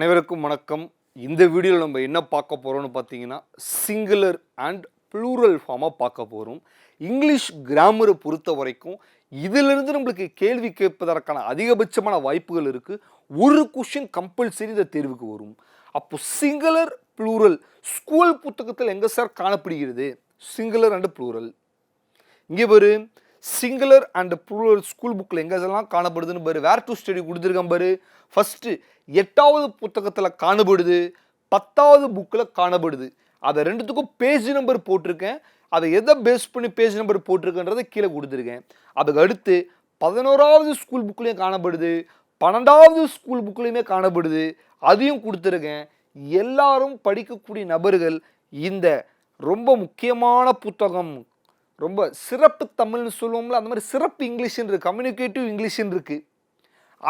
அனைவருக்கும் வணக்கம். இந்த வீடியோவில் நம்ம என்ன பார்க்க போகிறோம்னு பார்த்தீங்கன்னா சிங்குலர் அண்ட் ப்ளூரல் ஃபார்மாக பார்க்க போகிறோம் இங்கிலீஷ் கிராமரை பொறுத்த வரைக்கும் இதிலிருந்து நம்மளுக்கு கேள்வி கேட்பதற்கான அதிகபட்சமான வாய்ப்புகள் இருக்குது ஒரு கொஷின் கம்பல்சரி இந்த தேர்வுக்கு வரும். அப்போ சிங்குலர் ப்ளூரல் ஸ்கூல் புத்தகத்தில் எங்கே சார் காணப்படுகிறது? சிங்குலர் அண்ட் ப்ளூரல் இங்கே பாரு சிங்குலர் அண்ட் ப்ளூரல் ஸ்கூல் புக்கில் எங்கே இதெல்லாம் காணப்படுதுன்னு பாரு. வேர் டு ஸ்டடி கொடுத்துருக்கேன் பாரு. ஃபஸ்ட்டு எட்டாவது புத்தகத்தில் காணப்படுது பத்தாவது புக்கில் காணப்படுது. அதை ரெண்டுத்துக்கும் பேஜ் நம்பர் போட்டிருக்கேன். அதை எதை பேஸ் பண்ணி பேஜ் நம்பர் போட்டிருக்கன்றதை கீழே கொடுத்துருக்கேன். அதுக்கு அடுத்து பதினோராவது ஸ்கூல் புக்லேயும் காணப்படுது பன்னெண்டாவது ஸ்கூல் புக்லேயுமே காணப்படுது. அதையும் கொடுத்துருக்கேன். எல்லாரும் படிக்கக்கூடிய நபர்கள் இந்த ரொம்ப முக்கியமான புத்தகம் ரொம்ப சிறப்பு தமிழ்னு சொல்லுவோம்ல அந்த மாதிரி சிறப்பு இங்கிலீஷ்னு இருக்குது கம்யூனிகேட்டிவ் இங்கிலீஷ்னு இருக்குது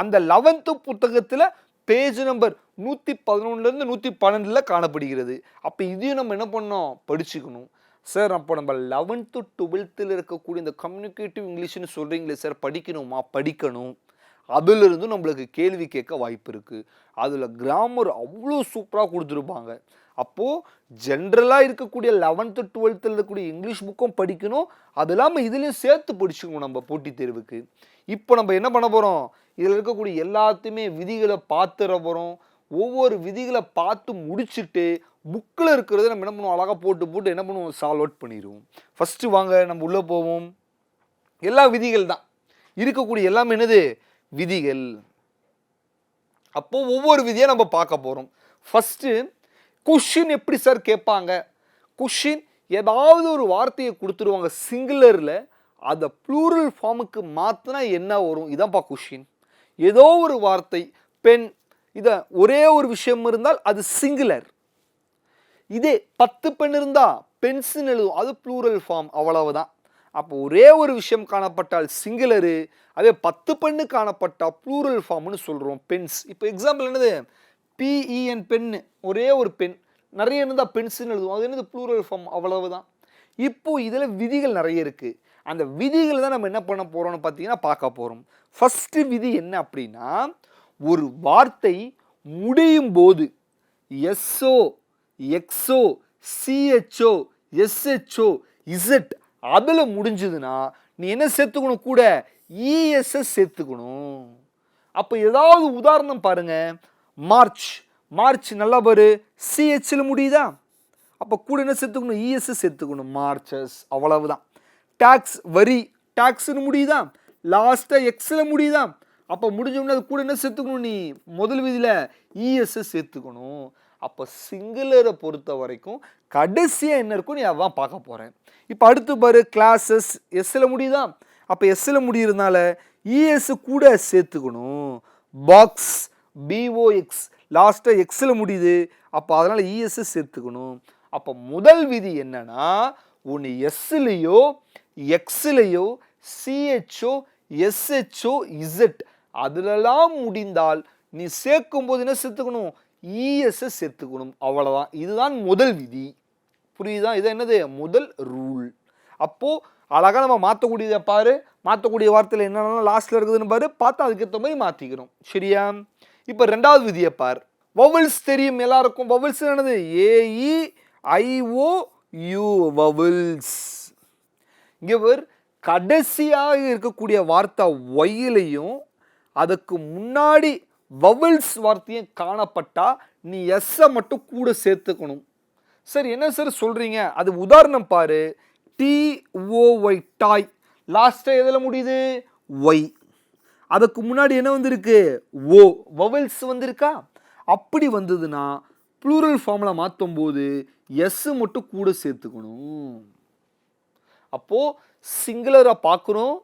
அந்த லெவன்த்து புத்தகத்தில் பேஜ் நம்பர் நூற்றி பதினொன்றுலேருந்து நூற்றி பன்னெண்டில் காணப்படுகிறது. அப்போ இதையும் நம்ம என்ன பண்ணோம் படிச்சுக்கணும். சார் அப்போ நம்ம லெவன்த்து டுவெல்த்தில் இருக்கக்கூடிய இந்த கம்யூனிகேட்டிவ் இங்கிலீஷ்னு சொல்கிறீங்களே சார் படிக்கணுமா? படிக்கணும். அதிலிருந்து நம்மளுக்கு கேள்வி கேட்க வாய்ப்பு இருக்குது அதில் கிராமர் அவ்வளோ சூப்பராக கொடுத்துருப்பாங்க. அப்போது ஜென்ரலாக இருக்கக்கூடிய லெவன்த்து டுவெல்த்தில் இருக்கக்கூடிய இங்கிலீஷ் புக்கும் படிக்கணும். அது இல்லாமல் இதுலேயும் சேர்த்து படிச்சுக்கணும் நம்ம போட்டித் தேர்வுக்கு. இப்போ நம்ம என்ன பண்ண போகிறோம் இதில் இருக்கக்கூடிய எல்லாத்தையுமே விதிகளை பார்த்துற போகிறோம் ஒவ்வொரு விதிகளை பார்த்து முடிச்சுட்டு புக்கில் இருக்கிறத நம்ம என்ன பண்ணுவோம்? அழகாக போட்டு போட்டு என்ன பண்ணுவோம்? சால்வ் அவுட் பண்ணிடுவோம். ஃபஸ்ட்டு வாங்க நம்ம உள்ளே போவோம். எல்லா விதிகள் தான். இருக்கக்கூடிய எல்லாமே என்னது? விதிகள். அப்போது ஒவ்வொரு விதியாக நம்ம பார்க்க போகிறோம் ஃபஸ்ட்டு கொஷின் எப்படி சார் கேட்பாங்க? கொஷின் ஏதாவது ஒரு வார்த்தையை கொடுத்துருவாங்க சிங்குலரில் அதை ப்ளூரல் ஃபார்முக்கு மாற்றினா என்ன வரும்? இதான்ப்பா கொஷின் ஏதோ ஒரு வார்த்தை பெண் இதை ஒரே ஒரு விஷயம் இருந்தால் அது சிங்குலர் இதே பத்து பெண் இருந்தால் பென்சில் எழுதும் அது ப்ளூரல் ஃபார்ம் அவ்வளவுதான். அப்போ ஒரே ஒரு விஷயம் காணப்பட்டால் சிங்குலரு அதே பத்து பெண்ணு காணப்பட்டால் ப்ளூரல் ஃபார்ம்னு சொல்கிறோம் பென்ஸ் இப்போ எக்ஸாம்பிள் என்னது? பிஇஎன் பென்னு ஒரே ஒரு பென் நிறைய இருந்தால் பென்சில் எழுதுவோம். அது என்னது? ப்ளூரல் ஃபார்ம் அவ்வளவுதான். இப்போது இதில் விதிகள் நிறைய இருக்குது அந்த விதிகளை தான் நம்ம என்ன பண்ண போகிறோம்னு பார்த்தீங்கன்னா பார்க்க போகிறோம் ஃபஸ்ட்டு விதி என்ன அப்படின்னா ஒரு வார்த்தை முடியும் போது S O X O C H O S H O Z அதில் முடிஞ்சதுன்னா நீ என்ன சேர்த்துக்கணும் கூட? இஎஸ்எஸ் சேர்த்துக்கணும். அப்போ ஏதாவது உதாரணம் பாருங்கள் மார்ச். மார்ச் நல்லா பாரு. சிஹெச்சில் முடியுதா? அப்போ கூட என்ன சேர்த்துக்கணும்? இஎஸ்எஸ் சேர்த்துக்கணும். மார்ச்சஸ். அவ்வளவுதான். டேக்ஸ் வரி டேக்ஸ்னு முடியுதா? லாஸ்ட்டாக எக்ஸில் முடியுதா? அப்போ முடிஞ்சோம்னா அது கூட என்ன சேர்த்துக்கணும் நீ? முதல் விதியில் இஎஸ்எஸ் சேர்த்துக்கணும். அப்போ சிங்குலரை பொறுத்த வரைக்கும் கடைசியாக என்ன இருக்கும் நீ அதான் பார்க்க போகிறேன் இப்போ அடுத்து பாரு. கிளாஸஸ் எஸ்ஸில் முடியுதா? அப்போ எஸ்ஸில் முடியறதுனால இஎஸ் கூட சேர்த்துக்கணும். பாக்ஸ் பிஓஎக்ஸ் லாஸ்ட்டாக எக்ஸில் முடியுது. அப்போ அதனால் இஎஸ்எஸ் சேர்த்துக்கணும். அப்போ முதல் விதி என்னென்னா ஒன்று எஸ்ஸுலேயோ எக்ஸ்லேயோ சிஹெச்ஓ எஸ்ஹெச்ஓ இசட் அதிலெல்லாம் முடிந்தால் நீ சேர்க்கும் போது என்ன சேர்த்துக்கணும்? இஎஸ்எஸ் சேர்த்துக்கணும். அவ்வளோதான் இதுதான் முதல் விதி. புரியுதா? இது என்னது? முதல் ரூல் அப்போது அழகாக நம்ம மாற்றக்கூடியதை பாரு. மாற்றக்கூடிய வார்த்தையில் என்னென்ன லாஸ்ட்டில் இருக்குதுன்னு பாரு. பார்த்து அதுக்கேற்ற மாதிரி மாற்றிக்கணும் சரியா? இப்போ ரெண்டாவது விதியை பார். வவுல்ஸ் தெரியும் எல்லாருக்கும். வவுல்ஸ் என்னது? ஏஇ ஐஓ யூ வவுல்ஸ் இங்கே பார் கடைசியாக இருக்கக்கூடிய வார்த்தை ஒயிலையும் அதுக்கு முன்னாடி வவுல்ஸ் வார்த்தையும் காணப்பட்டால் நீ எஸ்ஸை மட்டும் கூட சேர்த்துக்கணும். சார் என்ன சார் சொல்கிறீங்க அது உதாரணம் பாரு. டி ஓ ஒய் டாய் லாஸ்ட்டாக எதில் முடியுது? ஒய் அதுக்கு முன்னாடி என்ன வந்திருக்கு? ஓ வவல்ஸ் வந்திருக்கா? அப்படி வந்ததுன்னா ப்ளூரல் ஃபார்மில் மாற்றும் போது எஸ்ஸு மட்டும் கூட சேர்த்துக்கணும். அப்போது சிங்குலராக பார்க்குறோம்.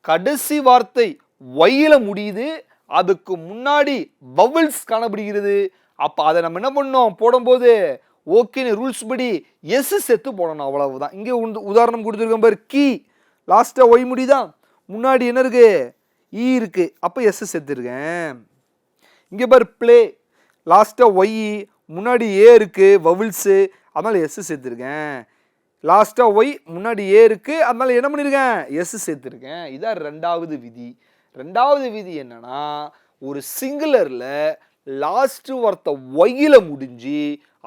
கடைசி வார்த்தை ஒய்யில் முடியுது. அதுக்கு முன்னாடி வவல்ஸ் காணப்படுகிறது. அப்போ அதை நம்ம என்ன பண்ணோம்? போடும்போது ஓகேன்னு ரூல்ஸ் படி எஸ் சேர்த்து போடணும். அவ்வளவுதான். இங்கே உண்டு- உதாரணம் கொடுத்துருக்கேன் பாரு கீ லாஸ்ட்டாக ஒய் முடியுதா? முன்னாடி என்ன இருக்குது E ஈ இருக்குது அப்போ எஸ் சேர்த்துருக்கேன் இங்கே பாரு ப்ளே லாஸ்ட்டாக ஒய் முன்னாடி ஏ இருக்குது வவுல்ஸு அதனால் எஸ் சேர்த்துருக்கேன் லாஸ்ட்டாக ஒய் முன்னாடி ஏ இருக்கு அதனால் என்ன பண்ணியிருக்கேன் எஸ் சேர்த்துருக்கேன் இதான் ரெண்டாவது விதி. ரெண்டாவது விதி என்னன்னா ஒரு சிங்குலரில் லாஸ்ட்டு வார்த்தை ஒய்யில் முடிஞ்சு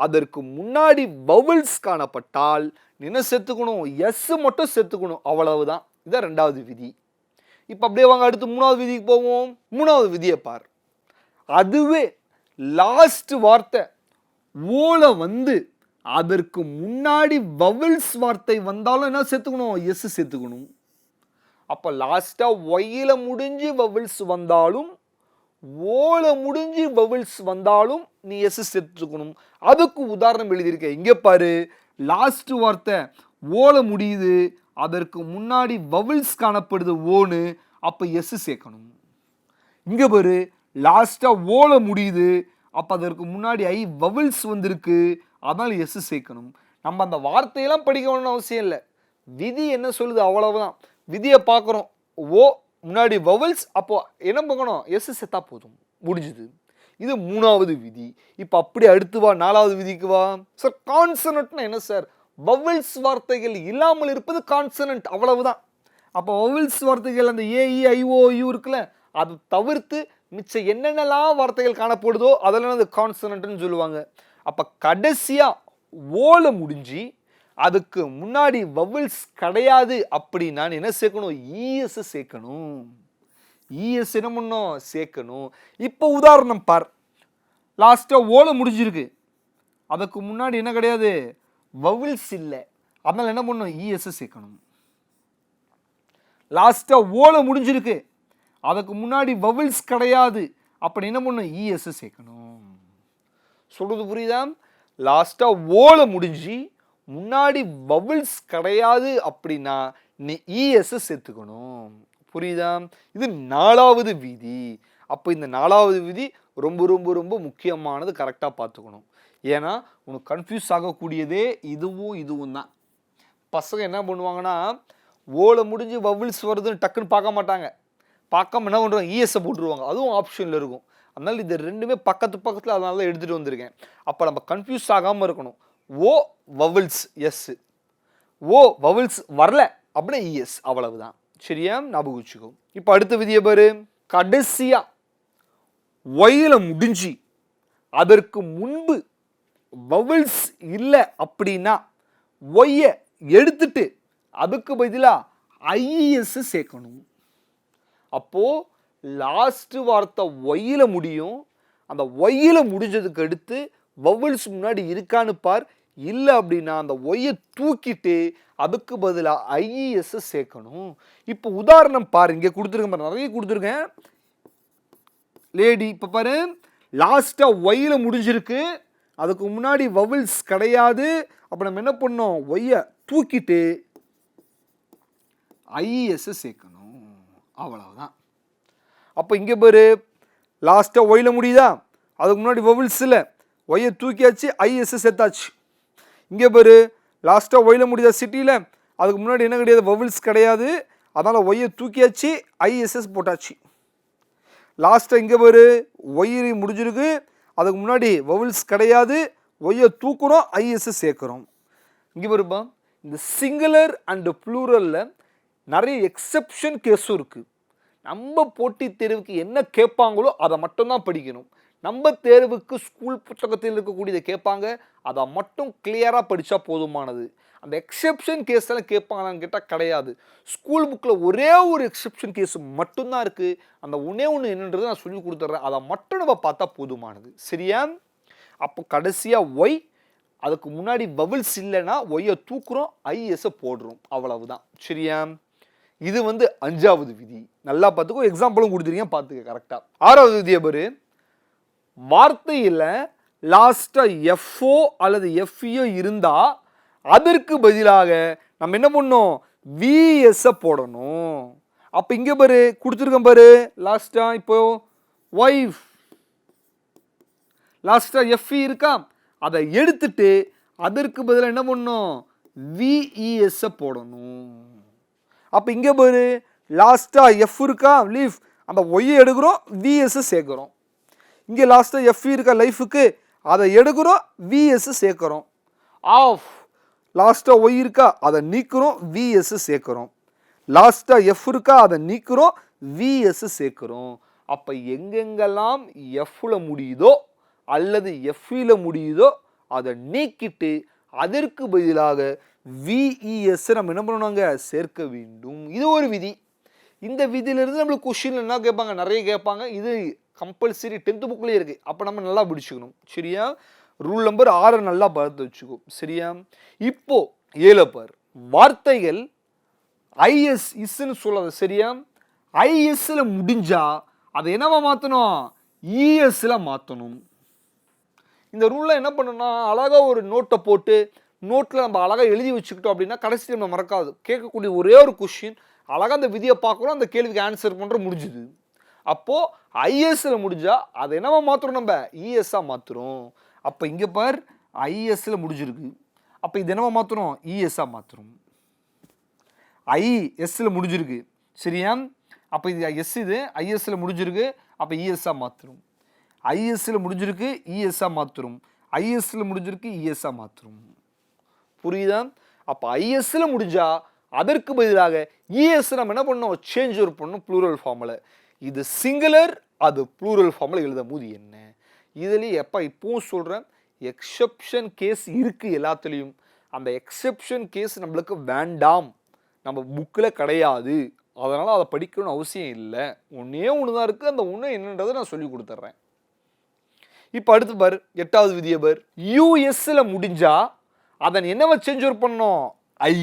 அதற்கு முன்னாடி பவுல்ஸ் காணப்பட்டால் நீ என்ன செத்துக்கணும்? எஸ் மட்டும் செத்துக்கணும். அவ்வளவுதான். இதான் ரெண்டாவது விதி. இப்போ அப்படியே வாங்க அடுத்து மூணாவது விதிக்கு போவோம். மூணாவது விதியை பார். அதுவே லாஸ்ட் வார்த்தை. ஓலை வந்து அதற்கு முன்னாடி வவல்ஸ் வார்த்தை வந்தாலும் என்ன சேர்த்துக்கணும்? எஸ் சேர்த்துக்கணும். அப்போ லாஸ்ட்டாக ஒயில முடிஞ்சு வவல்ஸ் வந்தாலும் ஓலை முடிஞ்சு வவல்ஸ் வந்தாலும் நீ எஸ் சேர்த்துக்கணும். அதுக்கு உதாரணம் எழுதியிருக்க இங்கே பாரு லாஸ்ட் வார்த்தை ஓலை முடியுது அதற்கு முன்னாடி வவுல்ஸ் காணப்படுது ஓனு அப்போ எஸ் சேர்க்கணும். இங்கே பாரு லாஸ்ட்டாக ஓல முடியுது அப்போ அதற்கு முன்னாடி ஐ வவல்ஸ் வந்திருக்கு அதனால் எஸ் சேர்க்கணும். நம்ம அந்த வார்த்தையெல்லாம் படிக்கணும்னு அவசியம் இல்லை. விதி என்ன சொல்லுது? அவ்வளவுதான். விதியை பார்க்குறோம். ஓ முன்னாடி வவல்ஸ் அப்போ என்ன பார்க்கணும்? எஸ் செத்தா போதும். முடிஞ்சுது. இது மூணாவது விதி. இப்போ அப்படி அடுத்து வா நாலாவது விதிக்கு வா. சார் கான்சனட்னா என்ன சார் வவில்ஸ் வார்த்தைகள் இல்லாமல் இருப்பது கான்சனன்ட் அவ்வளவுதான். அப்போ வவில்ஸ் வார்த்தைகள் அந்த ஏஇ ஐஓயு e, இருக்குல்ல அதை தவிர்த்து மிச்சம் என்னென்னலாம் வார்த்தைகள் காணப்படுதோ அதெல்லாம் அது கான்சனன்ட்னு சொல்லுவாங்க. அப்போ கடைசியாக ஓலை முடிஞ்சு அதுக்கு முன்னாடி வவில்ஸ் கிடையாது அப்படி நான் என்ன சேர்க்கணும்? இஎஸ் சேர்க்கணும். இஎஸ் என்ன பண்ணும்? சேர்க்கணும். இப்போ உதாரணம் பார். லாஸ்ட்டாக ஓலை முடிஞ்சிருக்கு. அதுக்கு முன்னாடி என்ன கிடையாது? வவுல்ஸ் இல்லை. அதனால் என்ன பண்ணும் இஎஸ் சேர்க்கணும். லாஸ்ட்டாக ஓலை முடிஞ்சிருக்கு. அதுக்கு முன்னாடி வவுல்ஸ் கிடையாது. அப்படி என்ன பண்ணும் இஎஸ் சேர்க்கணும். சொல்கிறது புரியுதா? லாஸ்ட்டாக ஓலை முடிஞ்சு முன்னாடி வவுல்ஸ் கிடையாது அப்படின்னா நீ இஎஸ் சேர்த்துக்கணும். புரியுதா? இது நாலாவது விதி. அப்போ இந்த நாலாவது விதி ரொம்ப ரொம்ப ரொம்ப முக்கியமானது கரெக்டாக பார்த்துக்கணும். ஏன்னா உனக்கு கன்ஃபியூஸ் ஆகக்கூடியதே இதுவும் இதுவும் தான். பசங்க என்ன பண்ணுவாங்கன்னா ஓலை முடிஞ்சு வவுல்ஸ் வருதுன்னு டக்குன்னு பார்க்க மாட்டாங்க. பார்க்காம என்ன பண்ணுறாங்க இஎஸ்ஸை போட்டுருவாங்க. அதுவும் ஆப்ஷனில் இருக்கும். அதனால் இது ரெண்டுமே பக்கத்து பக்கத்தில் அதனால தான் எடுத்துகிட்டு வந்திருக்கேன். அப்போ நம்ம கன்ஃபியூஸ் ஆகாமல் இருக்கணும். O vowels S O vowels வரல அப்படின்னா இஎஸ் அவ்வளவுதான். சரியா? ஞாபகம் வச்சுக்கோ. இப்போ அடுத்த விதியை பாரு. கடைசியாக ஒயில முடிஞ்சு அதற்கு முன்பு வவுல்ஸ் இல்லை அப்படின்னா ஒய்யை எடுத்துட்டு அதுக்கு பதிலாக ஐஎஸ் சேர்க்கணும். அப்போது லாஸ்ட்டு வார்த்தை ஒய்யில் முடியும். அந்த ஒய்யில் முடிஞ்சதுக்கு அடுத்து வவுல்ஸ் முன்னாடி இருக்கான்னு பார். இல்லை அப்படின்னா அந்த ஒய்யை தூக்கிட்டு அதுக்கு பதிலாக ஐஇஎஸ் சேர்க்கணும். இப்போ உதாரணம் பாரு இங்கே கொடுத்துருக்கேன் பாரு நிறைய கொடுத்துருக்கேன். லேடி இப்போ பாரு லாஸ்ட்டாக ஒய்யில் முடிஞ்சிருக்கு. அதுக்கு முன்னாடி வவுல்ஸ் கிடையாது. அப்போ நம்ம என்ன பண்ணோம்? ஒய்யை தூக்கிட்டு ஐஇஎஸ் சேர்க்கணும். அவ்வளவுதான். அப்போ இங்கே பேர் லாஸ்ட்டாக ஒய்ல முடியுதா? அதுக்கு முன்னாடி வவுல்ஸ் இல்லை. ஒய்யை தூக்கியாச்சு ஐஎஸ் சேர்த்தாச்சு. இங்கே பேர் லாஸ்ட்டாக ஒய்ல முடியுதா சிட்டியில் அதுக்கு முன்னாடி என்ன கிடையாது? வவுல்ஸ் கிடையாது. அதனால் ஒய்யை தூக்கியாச்சு ஐஎஸ்எஸ் போட்டாச்சு. லாஸ்ட்டாக இங்கே பேர் ஒயிரி முடிஞ்சிருக்கு. அதுக்கு முன்னாடி வவுல்ஸ் கிடையாது ஒய்யை தூக்குறோம் ஐஎஸ்எஸ் சேர்க்குறோம் இங்கே பாருப்பா இந்த சிங்குலர் அண்டு ப்ளூரலில் நிறைய எக்ஸெப்ஷன் கேஸும் இருக்குது நம்ம போட்டித் தேர்வுக்கு என்ன கேட்பாங்களோ அதை மட்டும்தான் படிக்கணும். நம்ம தேர்வுக்கு ஸ்கூல் புத்தகத்தில் இருக்கக்கூடியதை கேட்பாங்க அதை மட்டும் கிளியராக படித்தா போதுமானது. அந்த எக்ஸெப்ஷன் கேஸ் எல்லாம் கேட்பாங்களான்னு கேட்டால் கிடையாது. ஸ்கூல் புக்கில் ஒரே ஒரு எக்ஸெப்ஷன் கேஸ் மட்டும்தான் இருக்குது அந்த ஒன்றே ஒன்று என்னன்றது நான் சொல்லி கொடுத்துட்றேன் அதை மட்டும் நம்ம பார்த்தா போதுமானது. சரியா? அப்போ கடைசியாக ஒய் அதுக்கு முன்னாடி பபிள்ஸ் இல்லைன்னா ஒய்யை தூக்குறோம் ஐஎஸை போடுறோம். அவ்வளவுதான். சரியா? இது வந்து அஞ்சாவது விதி. நல்லா பார்த்துக்கோ எக்ஸாம்பிளும் கொடுத்துருக்கீங்க பார்த்துக்க கரெக்டாக ஆறாவது விதியை பாரு. வார்த்தையில் லாஸ்ட்டாக எஃப்ஓ அல்லது எஃப்இஓ இருந்தால் அதற்கு பதிலாக நம்ம என்ன பண்ணோம் விஎஸ்ஸை போடணும். அப்போ இங்கே பாரு கொடுத்துருக்கேன் பாரு. லாஸ்ட்டாக இப்போ ஒய்ஃப் லாஸ்ட்டாக எஃப்இ இருக்கா? அதை எடுத்துட்டு அதற்கு பதிலாக என்ன பண்ணணும்? விஇஎஸ்ஸை போடணும். அப்போ இங்கே பாரு லாஸ்ட்டாக எஃப் இருக்கா? லீஃப் அந்த ஒய்யை எடுக்கிறோம் விஎஸ்ஸை சேர்க்குறோம். இங்கே லாஸ்ட்டாக எஃப் இருக்கா லைஃபுக்கு அதை எடுக்கிறோம் விஎஸ்ஸை சேர்க்குறோம். ஆஃப் லாஸ்ட்டாக ஒய் இருக்கா அதை நீக்கிறோம் விஎஸ் சேர்க்குறோம். லாஸ்ட்டாக எஃப் இருக்கா அதை நீக்கிறோம் விஎஸ் சேர்க்குறோம். அப்போ எங்கெங்கெல்லாம் எஃப்ல முடியுதோ அல்லது எஃப்இல முடியுதோ அதை நீக்கிட்டு அதற்கு பதிலாக விஇஎஸ் நம்ம என்ன பண்ணணுங்க சேர்க்க வேண்டும். இது ஒரு விதி. இந்த விதியிலிருந்து நம்மளுக்கு கொஷின் என்ன கேட்பாங்க? நிறைய கேட்பாங்க. இது கம்பல்சரி டென்த்து புக்லேயே இருக்குது அப்போ நம்ம நல்லா பிடிச்சிக்கணும். சரியா? ரூல் நம்பர் ஆறை நல்லா பார்த்து வச்சுக்கோ. சரியா? இப்போ ஏழு பார். வார்த்தைகள் ஐஎஸ் இஸ்ன்னு சொல்லாத சரியா? ஐஎஸ்ல முடிஞ்சா அதை என்னவா மாற்றணும் இஎஸ்ல மாற்றணும் இந்த ரூலில் என்ன பண்ணணும்னா அழகாக ஒரு நோட்டை போட்டு நோட்டில் நம்ம அழகாக எழுதி வச்சுக்கிட்டோம் அப்படின்னா கடைசி நம்ம மறக்காது. கேட்கக்கூடிய ஒரே ஒரு கொஷின் அழகாக அந்த விதியை பார்க்குறோம் அந்த கேள்விக்கு ஆன்சர் பண்ணுற முடிஞ்சுது. அப்போது ஐஎஸ்ல முடிஞ்சால் அதை என்னவா மாற்றுறோம் நம்ம? இஎஸ்ஸாக மாற்றுறோம் அப்போ இங்கே பார் ஐஎஸ்ல முடிஞ்சிருக்கு. அப்போ இது என்னவா மாற்றணும் இஎஸ்ஸாக மாற்றுறோம் ஐ எஸ்ல முடிஞ்சிருக்கு. சரியா? அப்போ இது எஸ் இது ஐஎஸ்ல முடிஞ்சிருக்கு. அப்போ இஎஸ்ஸாக மாற்றுறோம் ஐஎஸ்ல முடிஞ்சிருக்கு இஎஸ்ஸாக மாற்றுறோம் ஐஎஸ்ல முடிஞ்சிருக்கு இஎஸ்ஸாக மாற்றுறோம் புரியுதா? அப்போ ஐஎஸ்ல முடிஞ்சால் அதற்கு பதிலாக இஎஸ் நம்ம என்ன பண்ணோம் சேஞ்ச் ஒரு பண்ணோம் ப்ளூரல் ஃபார்மில் இது சிங்குலர் அது ப்ளூரல் ஃபார்மில் எழுதும் போது என்ன? இதுலேயும் எப்போ இப்போவும் சொல்கிறேன் எக்ஸப்ஷன் கேஸ் இருக்குது எல்லாத்துலேயும். அந்த எக்ஸப்ஷன் கேஸ் நம்மளுக்கு வேண்டாம். நம்ம புக்கில் கிடையாது. அதனால் அதை படிக்கணும்னு அவசியம் இல்லை. ஒன்றே ஒன்று தான் இருக்குது அந்த ஒன்று என்னன்றதை நான் சொல்லி கொடுத்துட்றேன். இப்போ அடுத்து பார் எட்டாவது விதியை பார். யூஎஸ்ல முடிஞ்சால் அதன் என்னவா சேஞ்ச் பண்ணோம் ஐ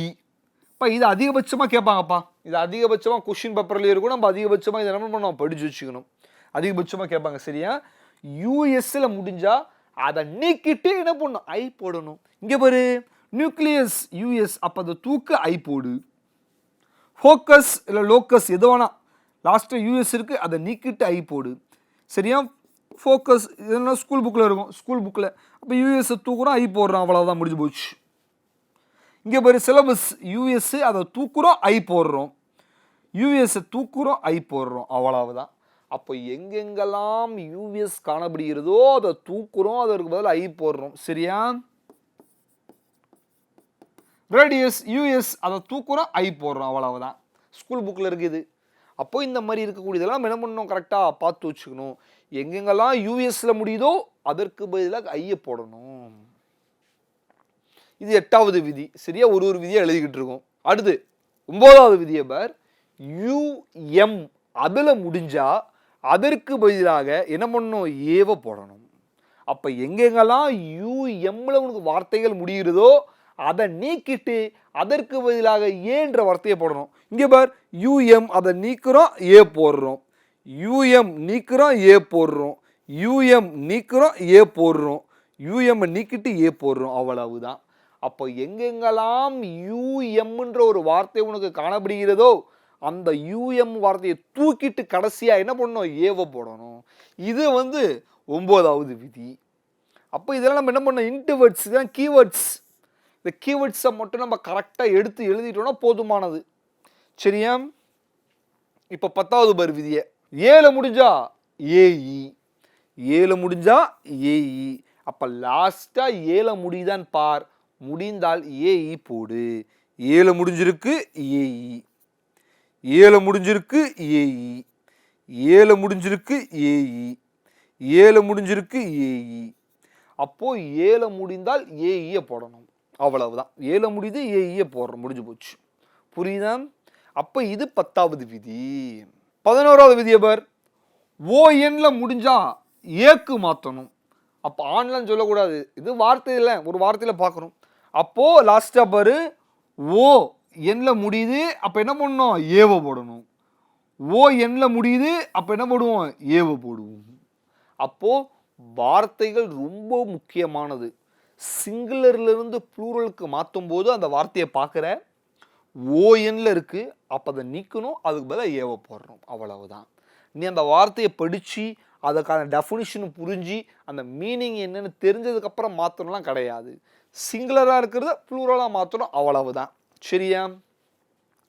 இப்போ இது அதிகபட்சமாக கேட்பாங்கப்பா. இது அதிகபட்சமாக கொஷின் பேப்பர்லேயே இருக்கும். நம்ம அதிகபட்சமாக இதை என்ன பண்ணணும்? படித்து வச்சுக்கணும். அதிகபட்சமாக கேட்பாங்க. சரியா? யூஎஸ்ல முடிஞ்சா அதை நீக்கிட்டு என்ன பண்ணணும்? ஐ போடணும். இங்கே பாரு நியூக்ளியஸ் யூஎஸ் அப்போ அதை தூக்க ஐ போடு. ஃபோக்கஸ் இல்லை லோக்கஸ் எது வேணால் லாஸ்ட்டு யூஎஸ் இருக்குது அதை நீக்கிட்டு ஐ போடு. சரியா? ஃபோக்கஸ் இதெல்லாம் ஸ்கூல் புக்கில் இருக்கும். ஸ்கூல் புக்கில் அப்போ யூஎஸ்ஸை தூக்குறோம் ஐ போடுறோம் அவ்வளோதான் முடிஞ்சு போச்சு. இங்கே பாரு சிலபஸ் யூஎஸ்ஸு அதை தூக்குறோம் ஐ போடுறோம். யூஎஸ்ஸை தூக்குறோம் ஐ போடுறோம். அவ்வளவுதான். அப்போ எங்கெங்கெல்லாம் யூஎஸ் காணப்படுகிறதோ அதை தூக்குறோம் அதற்கு பதில் ஐ போடுறோம். சரியா? ரேடியஸ் யூஎஸ் அதை தூக்குறோம் ஐ போடுறோம் அவ்வளவுதான். ஸ்கூல் புக்கில் இருக்குது. அப்போ இந்த மாதிரி இருக்கக்கூடியதெல்லாம் என்ன பண்ணணும்? கரெக்டாக பார்த்து வச்சுக்கணும். எங்கெங்கெல்லாம் யூஎஸில் முடியுதோ அதற்கு பதிலாக ஐயை போடணும். இது எட்டாவது விதி. சரியா? ஒரு ஒரு விதியை எழுதிக்கிட்டு இருக்கோம். அடுத்து ஒன்பதாவது விதியை பார். யூஎம் அதில் முடிஞ்சால் அதற்கு பதிலாக என்ன பண்ணணும் ஏவ போடணும். அப்போ எங்கெங்கெல்லாம் யூஎம்மில் உனக்கு வார்த்தைகள் முடிகிறதோ அதை நீக்கிட்டு அதற்கு பதிலாக ஏன்ற வார்த்தையை போடணும். இங்கே பார் யூஎம் அதை நீக்கிறோம் ஏ போடுறோம். யூஎம் நீக்கிறோம் ஏ போடுறோம். யூஎம் நீக்கிறோம் ஏ போடுறோம். யூஎம்மை நீக்கிட்டு ஏ போடுறோம் அவ்வளவுதான். அப்போ எங்கெங்கெல்லாம் யூஎம்ன்ற ஒரு வார்த்தை உனக்கு காணப்படுகிறதோ அந்த யூஎம் வார்த்தையை தூக்கிட்டு கடைசியாக என்ன பண்ணணும்? ஏவ போடணும். இது வந்து ஒம்போதாவது விதி. அப்போ இதெல்லாம் நம்ம என்ன பண்ணோம் இன்டிவேர்ட்ஸ் தான் கீவேர்ட்ஸ் இந்த கீவேர்ட்ஸை மட்டும் நம்ம கரெக்டாக எடுத்து எழுதிட்டோம்னா போதுமானது. சரியா? இப்போ பத்தாவது பர் விதியை. ஏழு முடிஞ்சா ஏஇ ஏழு முடிஞ்சா ஏஇ அப்போ லாஸ்ட்டாக ஏழை முடியுதான்னு பார். முடிந்தால் ஏஇ போடு. ஏழு முடிஞ்சிருக்கு ஏஇ ஏழு முடிஞ்சிருக்கு ஏஇ ஏழு முடிஞ்சிருக்கு ஏஇ ஏழு முடிஞ்சிருக்கு ஏஇ அப்போது ஏழை முடிந்தால் ஏஇயை போடணும். அவ்வளவுதான். ஏழை முடியுது ஏஇயை போடுறோம். முடிஞ்சு போச்சு. புரியுதா? அப்போ இது பத்தாவது விதி. பதினோராவது விதி பார் ஓஎன்ல முடிஞ்சா ஏக்கு மாற்றணும் அப்போ ஆன்லைன் சொல்லக்கூடாது. இது வார்த்தை இல்லை ஒரு வார்த்தையில் பார்க்குறோம் அப்போது லாஸ்ட்டாக பாரு ஓ எண்ணில் முடியுது அப்போ என்ன பண்ணணும் ஏவ போடணும். ஓ எண்ணில் முடியுது அப்போ என்ன போடுவோம்? ஏவ போடுவோம். அப்போது வார்த்தைகள் ரொம்ப முக்கியமானது. சிங்குலர்லேருந்து ப்ளூரலுக்கு மாற்றும் போது அந்த வார்த்தையை பார்க்குற ஓஎன்ல இருக்குது அப்போ அதை நீக்கணும் அதுக்கு பதிலாக ஏவ போடுறோம். அவ்வளவுதான். நீ அந்த வார்த்தையை படித்து அதுக்கான டெஃபினிஷன் புரிஞ்சு அந்த மீனிங் என்னன்னு தெரிஞ்சதுக்கப்புறம் மாற்றணும்லாம் கிடையாது. சிங்குலராக இருக்கிறத ப்ளூரலாக மாற்றணும் அவ்வளவுதான். சரியா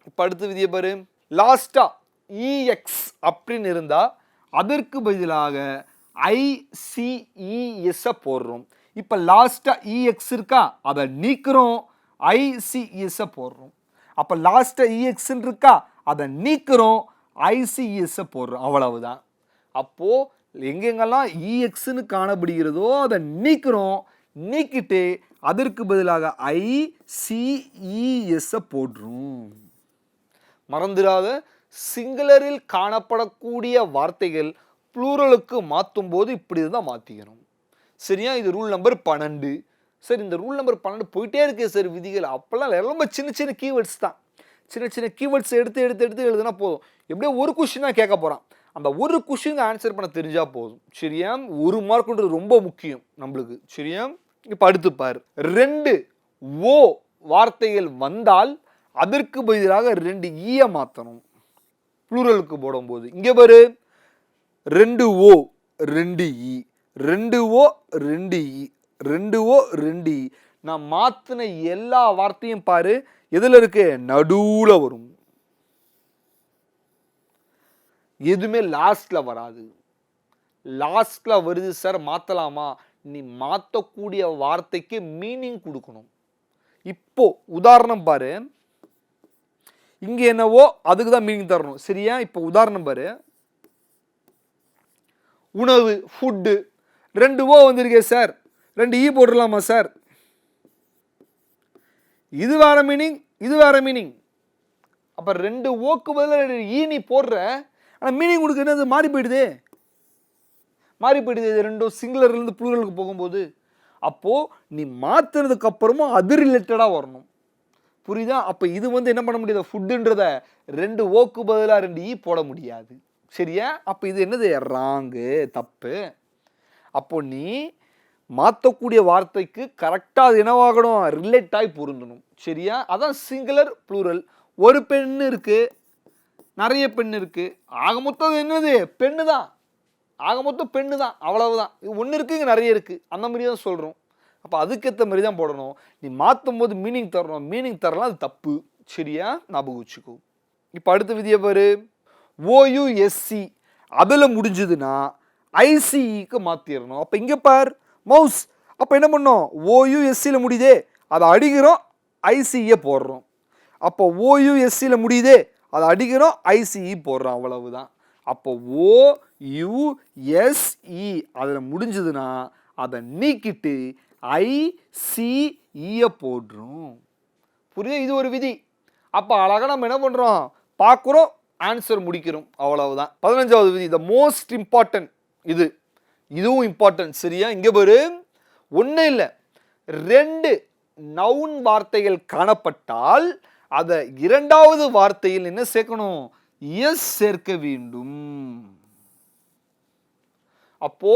இப்போ அடுத்த விதியை பாரு. லாஸ்ட்டாக இஎக்ஸ் அப்படின்னு இருந்தால் அதற்கு பதிலாக ஐசிஇஎஸ்ஸை போடுறோம். இப்போ லாஸ்ட்டாக இஎக்ஸ் இருக்கா? அதை நீக்கிறோம். ஐசிஇஎஸ்ஸை போடுறோம். அப்போ லாஸ்ட்டாக இஎக்ஸ்ன்னு இருக்கா? அதை நீக்கிறோம். ஐசிஇஎஸ்ஸை போடுறோம். அவ்வளவுதான். அப்போது எங்கெங்கெல்லாம் இஎக்ஸ்ன்னு காணப்படுகிறதோ அதை நீக்கிறோம். நீக்கிட்டு அதற்கு பதிலாக ஐசிஇஎஸ்ஸை போடுறோம் மறந்துடாத சிங்குலரில் காணப்படக்கூடிய வார்த்தைகள் ப்ளூரலுக்கு மாற்றும் போது இப்படி தான் மாற்றிக்கணும் சரியா? இது ரூல் நம்பர் பன்னெண்டு. சரி இந்த ரூல் நம்பர் பன்னெண்டு போயிட்டே இருக்கே சார் விதிகள். அப்போல்லாம் ரொம்ப சின்ன சின்ன கீவேர்ட்ஸ் தான். சின்ன சின்ன கீவேர்ட்ஸ் எடுத்து எடுத்து எடுத்து எழுதுனா போதும். எப்படியோ ஒரு கொஷின் தான் கேட்க போகிறான் அந்த ஒரு கொஷினுக்கு ஆன்சர் பண்ண தெரிஞ்சால் போதும். சரியா? ஒரு மார்க்குன்றது ரொம்ப முக்கியம் நம்மளுக்கு. சரியா? இப்போ அடுத்து பாரு ரெண்டு ஓ வார்த்தைகள் வந்தால் அதற்கு பதிலாக ரெண்டு ஈய மாற்றணும் ப்ளூரலுக்கு போடும்போது. இங்கே பாரு. ரெண்டு ஓ ரெண்டு இ ரெண்டு ஓ ரெண்டு இ ரெண்டு ஓ ரெண்டு இ நான் மாற்றின எல்லா வார்த்தையும் பாரு. எதில் இருக்கு? நடுவில் வரும். எதுவுமே லாஸ்ட்டில் வராது. லாஸ்ட்டில் வருது சார் மாற்றலாமா நீ மாற்றக்கூடிய வார்த்தைக்கு மீனிங் கொடுக்கணும். இப்போ உதாரணம் பாரு. இங்கே என்னவோ அதுக்கு தான் மீனிங் தரணும். சரியா? இப்போ உதாரணம் பாரு. உணவு ஃபுட்டு ரெண்டு ஓ வந்திருக்கே சார். ரெண்டு ஈ போட்டுடலாமா சார்? இது வேற மீனிங் இது வேற மீனிங் அப்போ ரெண்டு ஓக்கு பதிலாக ஈ e நீ போடுற. ஆனால் மீனிங் கொடுக்க என்னது? மாறி போயிடுது. மாறி போயிடுது இது ரெண்டும் சிங்குலர்லேருந்து ப்ளூரலுக்கு போகும்போது அப்போது நீ மாற்றுனதுக்கு அப்புறமும் அது ரிலேட்டடாக வரணும். புரியுதா? அப்போ இது வந்து என்ன பண்ண முடியாது? ஃபுட்டுன்றத ரெண்டு ஓக்கு பதிலாக ரெண்டு ஈ போட முடியாது. சரியா? அப்போ இது என்னது? ராங்கு தப்பு. அப்போ நீ மாற்றக்கூடிய வார்த்தைக்கு கரெக்டாக அது என்னவாகணும்? ரிலேட் ஆகி பொருந்தணும். சரியா? அதான் சிங்குலர் ப்ளூரல் ஒரு பெண் இருக்குது நிறைய பெண் இருக்குது ஆக மொத்தம் அது என்னது? பெண்ணு தான் ஆக மொத்தம் பெண்ணு தான் அவ்வளவுதான். இது ஒன்று இருக்குது இங்கே நிறைய இருக்குது அந்த மாதிரி தான் சொல்கிறோம் அப்போ அதுக்கேற்ற மாதிரி தான் போடணும். நீ மாற்றும் போது மீனிங் தரணும். மீனிங் தரலாம் அது தப்பு. சரியா? ஞாபகம் வச்சுக்கோ. இப்போ அடுத்த விதியை பாரு. ஓயுஎஸ்சி அதில் முடிஞ்சதுன்னா ஐசிஇக்கு மாற்றிடணும் அப்போ இங்கே பார் மவுஸ் அப்போ என்ன பண்ணோம்? ஓயுஎஸ்சியில் முடியுதே அதை அடிக்கிறோம் ஐசிஇயை போடுறோம். அப்போ ஓயுஎஸ்சியில் முடியுதே அதை அடிக்கிறோம் ஐசிஇ போடுறோம் அவ்வளவுதான். அப்போ ஓ யுஎஸ்இ அதில் முடிஞ்சதுன்னா அதை நீக்கிட்டு ஐசிஇயை போடுறோம் புரியுது? இது ஒரு விதி. அப்போ அழகாக நம்ம என்ன பண்ணுறோம் பார்க்குறோம் ஆன்சர் முடிக்கிறோம். அவ்வளவுதான். பதினஞ்சாவது விதி த மோஸ்ட் இம்பார்ட்டன்ட் இது. இதுவும் இம்பார்ட்டன்ட் சரியா? இங்கே பாரு. ஒன்றும் இல்லை. ரெண்டு நவுன் வார்த்தைகள் காணப்பட்டால் அதை இரண்டாவது வார்த்தையில் என்ன சேர்க்கணும்? எஸ் சேர்க்க வேண்டும். அப்போ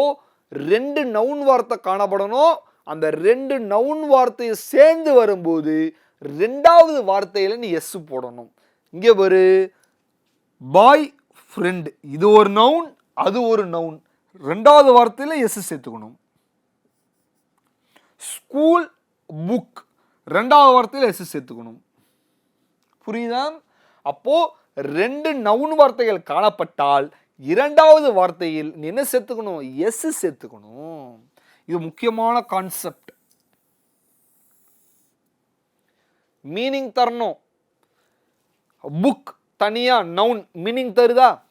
ரெண்டு நவுன் வார்த்தை காணப்படணும். அந்த ரெண்டு நவுன் வார்த்தையை சேர்ந்து வரும்போது ரெண்டாவது வார்த்தையில் நீ எஸ் போடணும். இங்கே ஒரு பாய் ஃப்ரெண்ட் இது ஒரு நவுன் அது ஒரு நவுன் ரெண்டாவது வார்த்தையில் எஸ் சேர்த்துக்கணும். ஸ்கூல் புக் ரெண்டாவது வார்த்தையில் எஸ் சேர்த்துக்கணும். புரியுதா? அப்போது ரெண்டு நவுன் வார்த்தைகள் காணப்பட்டால் இரண்டாவது வார்த்தையில் என்ன சேர்த்துக்கணும்? எஸ் சேர்த்துக்கணும். இது முக்கியமான கான்செப்ட் மீனிங் தரணும். புக் தனியாக நவுன் மீனிங் தருதா?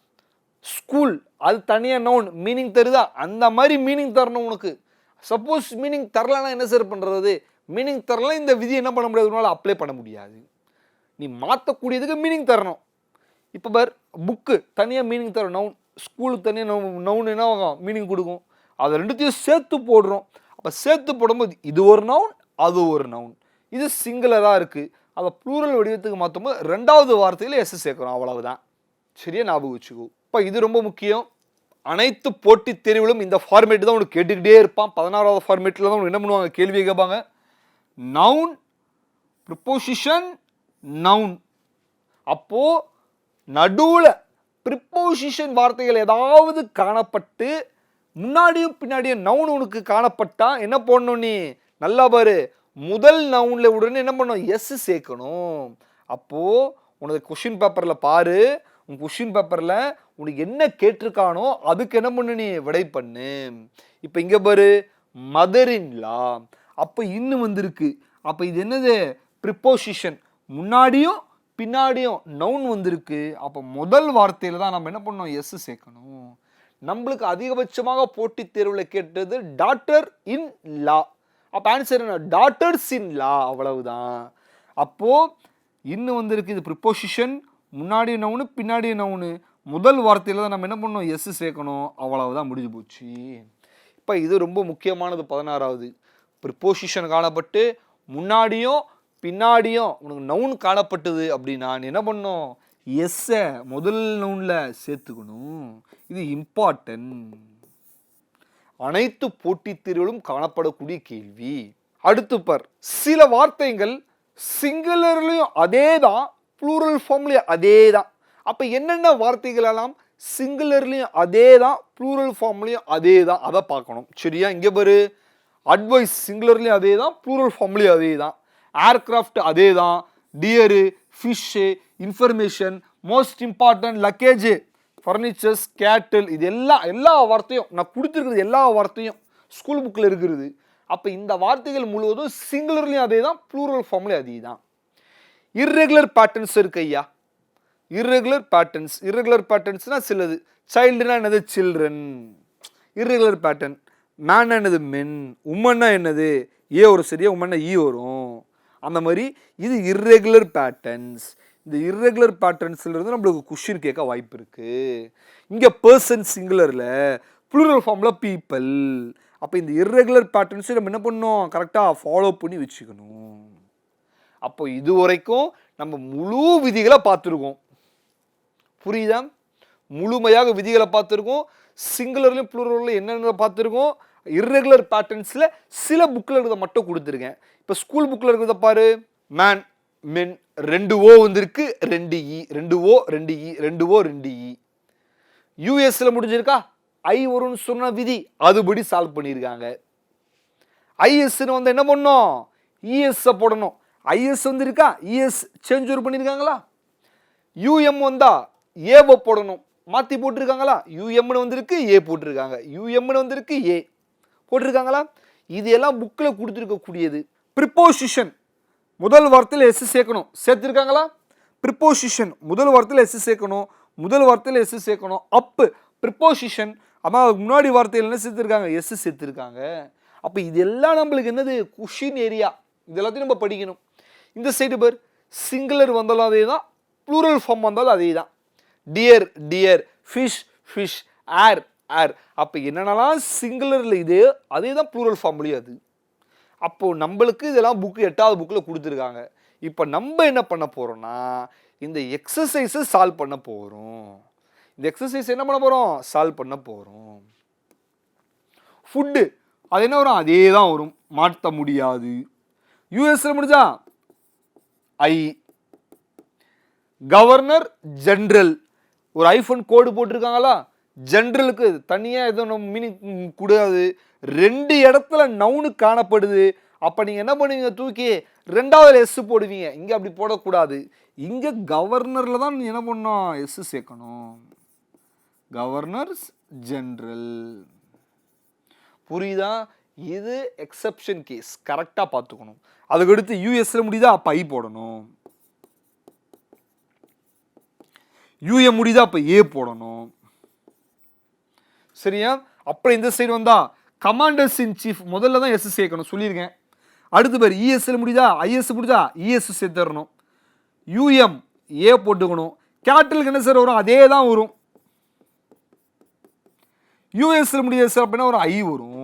ஸ்கூல் அது தனியாக நவுன் மீனிங் தருதா? அந்த மாதிரி மீனிங் தரணும் உனக்கு. சப்போஸ் மீனிங் தரலன்னா என்ன சார் பண்ணுறது மீனிங் தரலாம் இந்த விதி என்ன பண்ண முடியாது? உன்னால் அப்ளை பண்ண முடியாது. நீ மாற்றக்கூடியதுக்கு மீனிங் தரணும். இப்போ பார் புக்கு தனியாக மீனிங் தரும் நவுன் ஸ்கூலுக்கு தனியாக நவு நவுன் என்ன ஆகும்? மீனிங் கொடுக்கும். அதை ரெண்டுத்தையும் சேர்த்து போடுறோம். அப்போ சேர்த்து போடும்போது இது ஒரு நவுன் அது ஒரு நவுன் இது சிங்குலராக இருக்குது அதை ப்ளூரல் வடிவத்துக்கு மாற்றும்போது ரெண்டாவது வார்த்தையில் எஸ் சேர்க்குறோம். அவ்வளவுதான். சரியா ஞாபகம் வச்சுக்கோ. இப்போ இது ரொம்ப முக்கியம். அனைத்து போட்டித் தேர்விலும் இந்த ஃபார்மேட் தான். உனக்கு கேட்டுக்கிட்டே இருப்பான். பதினாறாவது ஃபார்மேட்டில் தான் உனக்கு என்ன பண்ணுவாங்க? கேள்வி கேட்பாங்க. நவுன் ப்ரிப்போசிஷன் நவுன் அப்போது நடுவில் ப்ரிப்போசிஷன் வார்த்தைகள் ஏதாவது காணப்பட்டு முன்னாடியும் பின்னாடியும் நவுன் உனக்கு காணப்பட்டா என்ன பண்ணணும் நீ? நல்லா பாரு. முதல் நவுனில் உடனே என்ன பண்ணணும்? எஸ் சேர்க்கணும். அப்போது உனது கொஷின் பேப்பரில் பாரு. உன் கொஷின் பேப்பரில் உனக்கு என்ன கேட்டிருக்கானோ அதுக்கு என்ன பண்ணு நீ? விடை பண்ணு. இப்போ இங்கே பாரு. மதரின்லா அப்போ இன்னும் வந்திருக்கு. அப்போ இது என்னது? ப்ரிப்போசிஷன் முன்னாடியும் பின்னாடியும் நவுன் வந்திருக்கு. அப்போ முதல் வார்த்தையில் தான் நம்ம என்ன பண்ணோம் எஸ் சேர்க்கணும். நம்மளுக்கு அதிகபட்சமாக போட்டித் தேர்வில் கேட்டது டாக்டர் இன் லா அப்போ ஆன்சர் என்ன? டாட்டர்ஸ் இன் லா அவ்வளவுதான். அப்போது இன்னும் வந்திருக்கு இது ப்ரிப்போசிஷன் முன்னாடி நவுனு பின்னாடி நவுனு முதல் வார்த்தையில் தான் நம்ம என்ன பண்ணோம் எஸ் சேர்க்கணும். அவ்வளவுதான் முடிஞ்சு போச்சு. இப்போ இது ரொம்ப முக்கியமானது பதினாறாவது. ப்ரிப்போசிஷன் காணப்பட்டு முன்னாடியும் பின்னாடியும் உனக்கு நவுன் காணப்பட்டது அப்படின்னா நீ என்ன பண்ணும்? எஸ்ஸை முதல் நவுனில் சேர்த்துக்கணும். இது இம்பார்ட்டன்ட் அனைத்து போட்டித் தேர்விலும் காணப்படக்கூடிய கேள்வி. அடுத்து பார். சில வார்த்தைகள் சிங்குலர்லையும் அதே தான் ப்ளூரல் ஃபார்ம்லையும் அதே தான் அப்போ என்னென்ன வார்த்தைகளெல்லாம் எல்லாம் அதே தான் ப்ளூரல் ஃபார்ம்லையும் அதே தான் அதை பார்க்கணும். சரியா? இங்கே பாரு. அட்வைஸ் சிங்குலர்லேயும் அதே தான் ப்ளூரல் ஃபார்ம்லேயும் அதே தான் ஏர்க்ராஃப்ட் அதே தான் deer fish information most important luggage furnitures cattle இது எல்லா எல்லா வார்த்தையும் நான் கொடுத்துருக்கிறது எல்லா வார்த்தையும் ஸ்கூல் புக்கில் இருக்கிறது. அப்போ இந்த வார்த்தைகள் முழுவதும் சிங்குலர்லேயும் அதே தான் ப்ளூரல் ஃபார்ம்லேயும் அதே தான் இர்ரெகுலர் பேட்டர்ன்ஸ் இருக்கு ஐயா. இர்ரெகுலர் பேட்டர்ன்ஸ் இர்ரெகுலர் பேட்டர்ன்ஸ்னால் சிலது. சைல்டுனா என்னது? சில்ட்ரன் இர்ரெகுலர் பேட்டர்ன் மேன் என்னது? மென் உமன்னா என்னது? ஏ ஒரு சரியா உமன்னா ஈ e வரும். அந்த மாதிரி இது இர்ரெகுலர் பேட்டர்ன்ஸ் இந்த இர்ரெகுலர் பேட்டர்ன்ஸ்லேருந்து நம்மளுக்கு கொஷின் கேட்க வாய்ப்பு இருக்குது இங்கே பர்சன் சிங்குலரில் ப்ளூரல் ஃபார்மில் பீப்பிள் அப்போ இந்த இர்ரெகுலர் பேட்டர்ன்ஸை நம்ம என்ன பண்ணோம் கரெக்டாக ஃபாலோ பண்ணி வச்சுக்கணும். அப்போ இது வரைக்கும் நம்ம முழு விதிகளை பார்த்துருக்கோம். புரியுதா? முழுமையாக விதிகளை பார்த்துருக்கோம். சிங்குலர்லையும் ப்ளூரல்லையும் என்னென்ன பார்த்துருக்கோம்? இர்ரெகுலர் பேட்டர்ன்ஸில் சில புக்கில் இருக்கிறத மட்டும் கொடுத்துருக்கேன் இப்போ ஸ்கூல் புக்கில் இருக்கிறத பாரு. மேன் மென் ரெண்டு ஓ வந்திருக்கு. ரெண்டு இ ரெண்டு ஓ ரெண்டு இ ரெண்டு ஓ ரெண்டு e. இ யூஎஸில் முடிஞ்சிருக்கா? ஐ வரும்னு சொன்ன விதி அதுபடி சால்வ் பண்ணியிருக்காங்க ஐஎஸ்ன்னு வந்து என்ன பண்ணோம்? இஎஸ்ஸை போடணும். ஐஎஸ் வந்திருக்கா? இஎஸ் சேஞ்ச் ஓவர் பண்ணியிருக்காங்களா யூஎம் வந்தா ஏவை போடணும். மாற்றி போட்டிருக்காங்களா? யூஎம்னு வந்திருக்கு ஏ போட்டிருக்காங்க. யூஎம்னு வந்திருக்கு ஏ போட்டிருக்காங்களா? இது எல்லாம் புக்கில் கொடுத்துருக்கக்கூடியது. ப்ரிப்போசிஷன் முதல் வார்த்தையில் எஸ் சேர்க்கணும். சேர்த்துருக்காங்களா? ப்ரிப்போசிஷன் முதல் வார்த்தையில் எஸ் சேர்க்கணும். முதல் வார்த்தையில் எஸ் சேர்க்கணும். அப்பு ப்ரிப்போசிஷன் அம்மா முன்னாடி வார்த்தையில் என்ன சேர்த்துருக்காங்க? எஸ் சேர்த்துருக்காங்க. அப்போ இது எல்லாம் நம்மளுக்கு என்னது? குஷின் ஏரியா இது எல்லாத்தையும் நம்ம படிக்கணும். இந்த சைடு பேர். சிங்குலர் வந்தாலும் அதே தான் ப்ளூரல் ஃபார்ம் வந்தாலும் அதே தான் deer deer fish fish air air அப்போ என்னென்னலாம் சிங்குலரில் இது அதே தான் ப்ளூரல் ஃபார்ம்லேயும் அது. அப்போது நம்மளுக்கு இதெல்லாம் புக்கு எட்டாவது புக்கில் கொடுத்துருக்காங்க. இப்போ நம்ம என்ன பண்ண போகிறோம்னா இந்த எக்ஸசைஸை சால்வ் பண்ண போகிறோம் இந்த எக்ஸசைஸ் என்ன பண்ண போகிறோம் சால்வ் பண்ண போகிறோம் ஃபுட்டு அது என்ன வரும்? அதே தான் வரும். மாற்ற முடியாது. யூஎஸில் முடிஞ்சா? ஐ கவர்னர் ஜென்ரல் ஒரு ஐஃபோன் கோடு போட்டிருக்காங்களா? ஜென்ரலுக்கு தனியாக எதுவும் மீனிங் கூடாது. ரெண்டு இடத்துல நவுனு காணப்படுது. அப்போ நீங்கள் என்ன பண்ணுவீங்க? தூக்கி ரெண்டாவது எஸ் போடுவீங்க. இங்கே அப்படி போடக்கூடாது. இங்கே கவர்னரில் தான் என்ன பண்ணோம்? எஸ் சேர்க்கணும். கவர்னர்ஸ் ஜென்ரல் புரியுதா? இது எக்ஸப்ஷன் கேஸ் கரெக்டாக பார்த்துக்கணும். அதுக்கடுத்து யூஎஸ்ல முடியுதா? அப்போ ஐ போடணும். யூஎம் முடியுதா? அப்போ ஏ போடணும். சரியா? அப்புறம் இந்த சைடு வந்தால் கமாண்டர்ஸ் இன் சீஃப் முதல்ல தான் எஸ் சேர்க்கணும் சொல்லியிருக்கேன். அடுத்து பேர் இஎஸ்எல் முடிஞ்சா ஐஎஸ் முடிஞ்சா இஎஸ் சேர்த்துடணும் யூஎம் ஏ போட்டுக்கணும். கேட்டலுக்கு என்ன சார் வரும்? அதே தான் வரும். யூஎஸ்எல் முடியாது சார் அப்படின்னா ஒரு ஐ வரும்.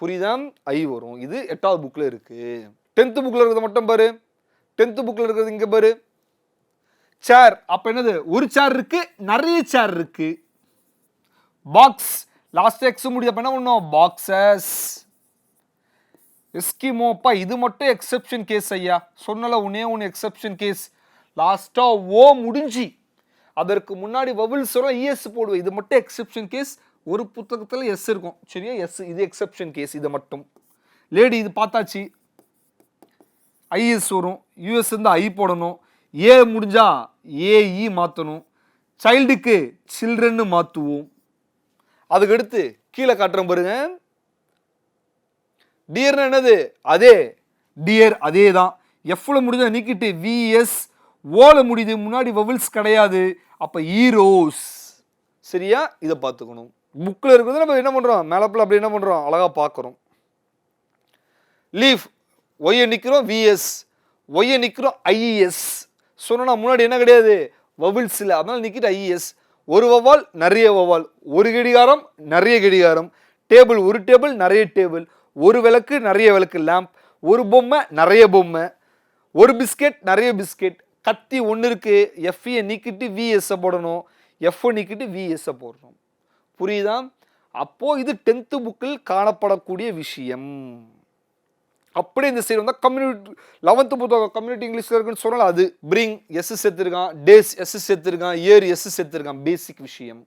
புரியுதா? ஐ வரும். இது எட்டாவது புக்கில் இருக்குது டென்த்து புக்கில் இருக்கிறது மட்டும் பாரு. டென்த்து புக்கில் இருக்கிறது இங்கே பாரு. சேர் அப்போ என்னது? ஒரு சேர் இருக்குது நிறைய சேர் இருக்குது பாக்ஸ் லாஸ்ட் எக்ஸ் முடிய பண்ண ஒன்றும் பாக்ஸஸ் எஸ்கிமோப்பா இது மட்டும் எக்ஸெப்ஷன் கேஸ் ஐயா. சொன்னல ஒன்னே ஒன்று எக்ஸெப்ஷன் கேஸ் லாஸ்ட்டாக ஓ முடிஞ்சு. அதற்கு முன்னாடி வபிள்ஸ் வரும் இஎஸ் போடுவேன் இது மட்டும் எக்ஸெப்ஷன் கேஸ் ஒரு புத்தகத்தில் எஸ் இருக்கும். சரியா? எஸ் இது எக்ஸெப்ஷன் கேஸ் இது மட்டும். லேடி இது பார்த்தாச்சு. ஐஎஸ் வரும். யூஎஸ் இருந்து ஐ போடணும். ஏ முடிஞ்சா ஏஇ மாற்றணும் சைல்டுக்கு சில்ட்ரன்னு மாற்றுவோம் அதுக்கடுத்து கீழே காட்டுறேன் பாருங்க. டியர்னா என்னது? அதே. டியர் அதே தான் எஃப்ல முடிஞ்ச நீக்கிட்டு விஎஸ் ஓல முடியுது. முன்னாடி வவில்ஸ் கிடையாது. அப்போ ஈரோஸ் e சரியா? இதை பார்த்துக்கணும். புக்கில் இருக்கிறது நம்ம என்ன பண்ணுறோம் மேலப்பில் அப்படி என்ன பண்ணுறோம் அழகாக பார்க்குறோம். லீஃப் ஒய்யை நிற்கிறோம் விஎஸ் ஒய்யை நிற்கிறோம் ஐஇஎஸ் சொன்னால் முன்னாடி என்ன கிடையாது? வவில்ஸில் இல்லை. அதனால நிற்கிட்டு ஐஇஎஸ் ஒரு வவ்வால் நிறைய வவ்வால் ஒரு கடிகாரம் நிறைய கடிகாரம். டேபிள் ஒரு டேபிள் நிறைய டேபிள் ஒரு விளக்கு நிறைய விளக்கு. லேம்ப் ஒரு பொம்மை நிறைய பொம்மை. ஒரு பிஸ்கெட் நிறைய பிஸ்கெட் கத்தி ஒன்று இருக்குது எஃப்இயை நீக்கிட்டு விஎஸ்ஸை போடணும். எஃப்ஐ நீக்கிட்டு விஎஸ்ஸை போடணும். புரியுதா? அப்போது இது டென்த்து புக்கில் காணப்படக்கூடிய விஷயம். அப்படியே இந்த சைடு வந்தால் கம்யூனிட்டி லெவன்த்து புத்தகம் கம்யூனிட்டி இங்கிலீஷில் இருக்குன்னு சொன்னால் அது பிரிங் எஸ் சேர்த்துருக்கான் டேஸ் எஸ் சேர்த்துருக்கான் இயர் எஸ் சேர்த்துருக்கான் பேசிக் விஷயம்.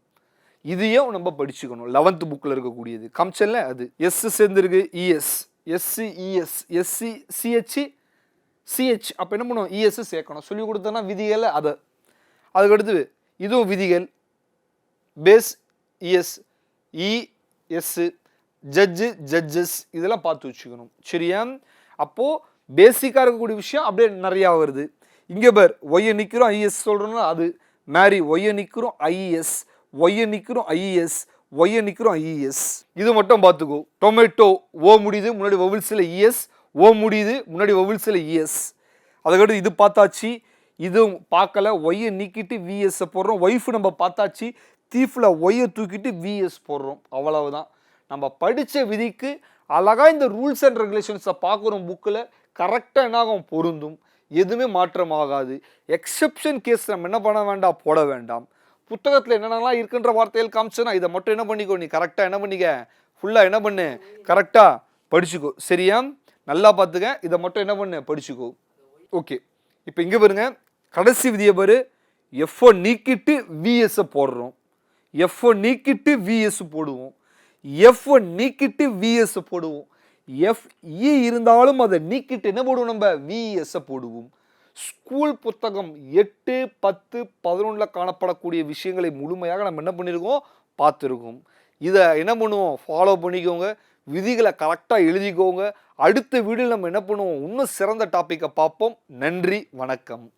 இதையும் நம்ம படிச்சுக்கணும். லெவன்த்து புக்கில் இருக்கக்கூடியது. கம்ச்சல்ல அது. எஸ் சேர்ந்துருக்கு ES SC ES SC CH CH அப்போ என்ன பண்ணுவோம்? இஎஸ் சேர்க்கணும். சொல்லி கொடுத்தோன்னா விதிகளை அதை. அதுக்கடுத்து இதுவும் விதிகள். Face ES ES judge judges இதெல்லாம் பார்த்து வச்சுக்கணும். சரியா? அப்போது பேசிக்காக இருக்கக்கூடிய விஷயம் அப்படியே நிறையா வருது. இங்கே பேர் ஒய்யை நிற்கிறோம் ஐஎஸ் சொல்கிறோம்னா அது மேரி ஒய்யை நிற்கிறோம் ஐஎஸ் ஒய்யை நிற்கிறோம் ஐஎஸ் ஒய்யை நிற்கிறோம் ஐஇஎஸ் இது மட்டும் பார்த்துக்கோ. டொமேட்டோ ஓ முடியுது முன்னாடி வவில்ஸில் இஎஸ் ஓ முடியுது முன்னாடி வவில்ஸில் இஎஸ் அதுக்கடுத்து இது பார்த்தாச்சு. இதுவும் பார்க்கல. ஒய்யை நீக்கிட்டு விஎஸ்ஸை போடுறோம். ஒய்ஃப் நம்ம பார்த்தாச்சு. தீஃபில் ஒய்யை தூக்கிட்டு விஎஸ் போடுறோம். அவ்வளவுதான். நம்ம படித்த விதிக்கு அழகாக இந்த ரூல்ஸ் அண்ட் ரெகுலேஷன்ஸை பார்க்குறோம் புக்கில் கரெக்டாக என்னாகும்? பொருந்தும். எதுவுமே மாற்றமாகாது. எக்ஸெப்ஷன் கேஸ் நம்ம என்ன பண்ண வேண்டாம் போட வேண்டாம். புத்தகத்தில் என்னென்னலாம் இருக்குன்ற வார்த்தையில் காமிச்சுன்னா இதை மட்டும் என்ன பண்ணிக்கோ? நீ கரெக்டாக என்ன பண்ணிக்க? ஃபுல்லாக என்ன பண்ணு? கரெக்டாக படிச்சுக்கோ. சரியா? நல்லா பார்த்துக்க. இதை மட்டும் என்ன பண்ணு? படிச்சுக்கோ. ஓகே இப்போ இங்கே பாருங்க. கடைசி விதியை பாரு. எஃப்ஓ நீக்கிட்டு விஎஸ்ஸை போடுறோம். எஃப்ஓ நீக்கிட்டு விஎஸ் போடுவோம். எஃப்ஓ நீக்கிட்டு விஎஸ் போடுவோம். எஃப் இ இருந்தாலும் அதை நீக்கிட்டு என்ன போடுவோம் நம்ம? விஎஸ்ஸை போடுவோம். ஸ்கூல் புத்தகம் எட்டு பத்து பதினொன்றில் காணப்படக்கூடிய விஷயங்களை முழுமையாக நம்ம என்ன பண்ணியிருக்கோம் பார்த்துருக்கோம். இதை என்ன பண்ணுவோம்? ஃபாலோ பண்ணிக்கோங்க. விதிகளை கரெக்டாக எழுதிக்கோங்க. அடுத்த வீடியோ நம்ம என்ன பண்ணுவோம்? இன்னும் சிறந்த டாப்பிக்கை பார்ப்போம். நன்றி வணக்கம்.